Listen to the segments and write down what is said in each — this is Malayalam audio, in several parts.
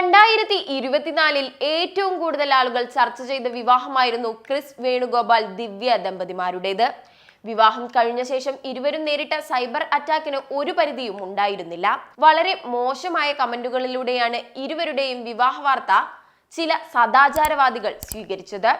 രണ്ടായിരത്തി ഇരുപത്തിനാലിൽ ഏറ്റവും കൂടുതൽ ആളുകൾ ചർച്ച ചെയ്ത വിവാഹമായിരുന്നു ക്രിസ് വേണുഗോപാൽ ദിവ്യ ദമ്പതിമാരുടേത്. വിവാഹം കഴിഞ്ഞ ശേഷം ഇരുവരും നേരിട്ട സൈബർ അറ്റാക്കിന് ഒരു പരിധിയും ഉണ്ടായിരുന്നില്ല. വളരെ മോശമായ കമന്റുകളിലൂടെയാണ് ഇരുവരുടെയും വിവാഹ വാർത്ത ചില സദാചാരവാദികൾ സ്വീകരിച്ചത്.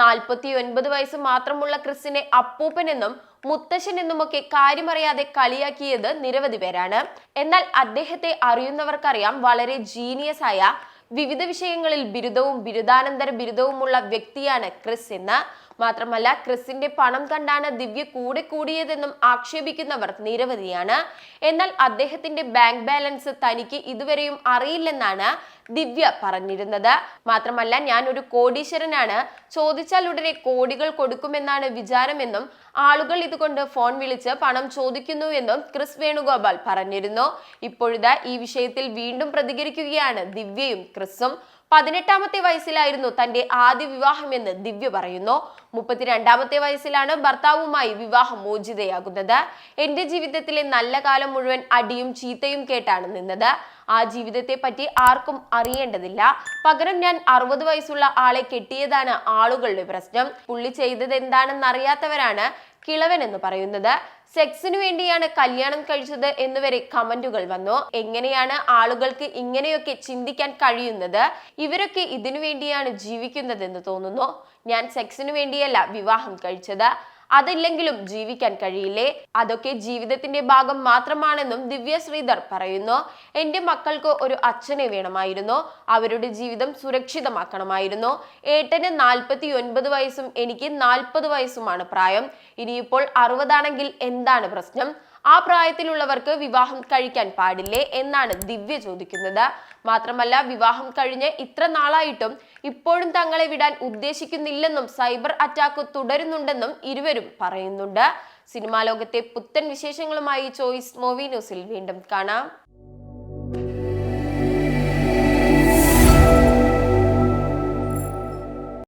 നാൽപ്പത്തി ഒൻപത് വയസ്സ് മാത്രമുള്ള ക്രിസിനെ അപ്പൂപ്പനെന്നും മുത്തശ്ശൻ എന്നുമൊക്കെ കാര്യമറിയാതെ കളിയാക്കിയത് നിരവധി പേരാണ്. എന്നാൽ അദ്ദേഹത്തെ അറിയുന്നവർക്കറിയാം വളരെ ജീനിയസ് ആയ വിവിധ വിഷയങ്ങളിൽ ബിരുദവും ബിരുദാനന്തര ബിരുദവുമുള്ള വ്യക്തിയാണ് ക്രിസ് എന്ന്. മാത്രമല്ല ക്രിസിന്റെ പണം കണ്ടാണ് ദിവ്യ കൂടെ കൂടിയതെന്നും ആക്ഷേപിക്കുന്നവർ നിരവധിയാണ്. എന്നാൽ അദ്ദേഹത്തിന്റെ ബാങ്ക് ബാലൻസ് തനിക്ക് ഇതുവരെയും അറിയില്ലെന്നാണ് ദിവ്യ പറഞ്ഞിരുന്നത്. മാത്രമല്ല ഞാൻ ഒരു കോടീശ്വരനാണ്. ചോദിച്ചാൽ ഉടനെ കോടികൾ കൊടുക്കുമെന്നാണ് വിചാരമെന്നും ആളുകൾ ഇതുകൊണ്ട് ഫോൺ വിളിച്ച് പണം ചോദിക്കുന്നുവെന്നും ക്രിസ് വേണുഗോപാൽ പറഞ്ഞിരുന്നു. ഇപ്പോഴിതാ ഈ വിഷയത്തിൽ വീണ്ടും പ്രതികരിക്കുകയാണ് ദിവ്യയും ക്രിസും. പതിനെട്ടാമത്തെ വയസ്സിലായിരുന്നു തന്റെ ആദ്യ വിവാഹമെന്ന് ദിവ്യ പറയുന്നു. മുപ്പത്തിരണ്ടാമത്തെ വയസ്സിലാണ് ഭർത്താവുമായി വിവാഹം മോചിതയാകുന്നത്. എന്റെ ജീവിതത്തിലെ നല്ല കാലം മുഴുവൻ അടിയും ചീത്തയും കേട്ടാണ് നിന്നത്. ആ ജീവിതത്തെ പറ്റി ആർക്കും അറിയേണ്ടതില്ല. പകരം ഞാൻ അറുപത് വയസ്സുള്ള ആളെ കെട്ടിയതാണ് ആളുകളുടെ പ്രശ്നം. പുള്ളി ചെയ്തത് എന്താണെന്ന് അറിയാത്തവരാണ് കിളവൻ എന്ന് പറയുന്നത്. സെക്സിനു വേണ്ടിയാണ് കല്യാണം കഴിച്ചത് എന്നുവരെ കമന്റുകൾ വന്നു. എങ്ങനെയാണ് ആളുകൾക്ക് ഇങ്ങനെയൊക്കെ ചിന്തിക്കാൻ കഴിയുന്നത്? ഇവരൊക്കെ ഇതിനു വേണ്ടിയാണ് ജീവിക്കുന്നതെന്ന് തോന്നുന്നു. ഞാൻ സെക്സിനു വേണ്ടിയല്ല വിവാഹം കഴിച്ചത്. അതില്ലെങ്കിലും ജീവിക്കാൻ കഴിയില്ലേ? അതൊക്കെ ജീവിതത്തിന്റെ ഭാഗം മാത്രമാണെന്നും ദിവ്യ ശ്രീധർ പറയുന്നു. എന്റെ മക്കൾക്ക് ഒരു അച്ഛനെ വേണമായിരുന്നു. അവരുടെ ജീവിതം സുരക്ഷിതമാക്കണമായിരുന്നു. ഏട്ടന് നാൽപ്പത്തി ഒൻപത് വയസ്സും എനിക്ക് നാൽപ്പത് വയസ്സുമാണ് പ്രായം. ഇനിയിപ്പോൾ അറുപതാണെങ്കിൽ എന്താണ് പ്രശ്നം? ആ പ്രായത്തിലുള്ളവർക്ക് വിവാഹം കഴിക്കാൻ പാടില്ലേ എന്നാണ് ദിവ്യ ചോദിക്കുന്നത്. മാത്രമല്ല വിവാഹം കഴിഞ്ഞ് ഇത്ര നാളായിട്ടും ഇപ്പോഴും തങ്ങളെ വിടാൻ ഉദ്ദേശിക്കുന്നില്ലെന്നും സൈബർ അറ്റാക്ക് തുടരുന്നുണ്ടെന്നും ഇരുവരും പറയുന്നുണ്ട്. സിനിമാ ലോകത്തെ പുത്തൻ വിശേഷങ്ങളുമായി ചോയ്സ് മൂവി ന്യൂസിൽ വീണ്ടും കാണാം.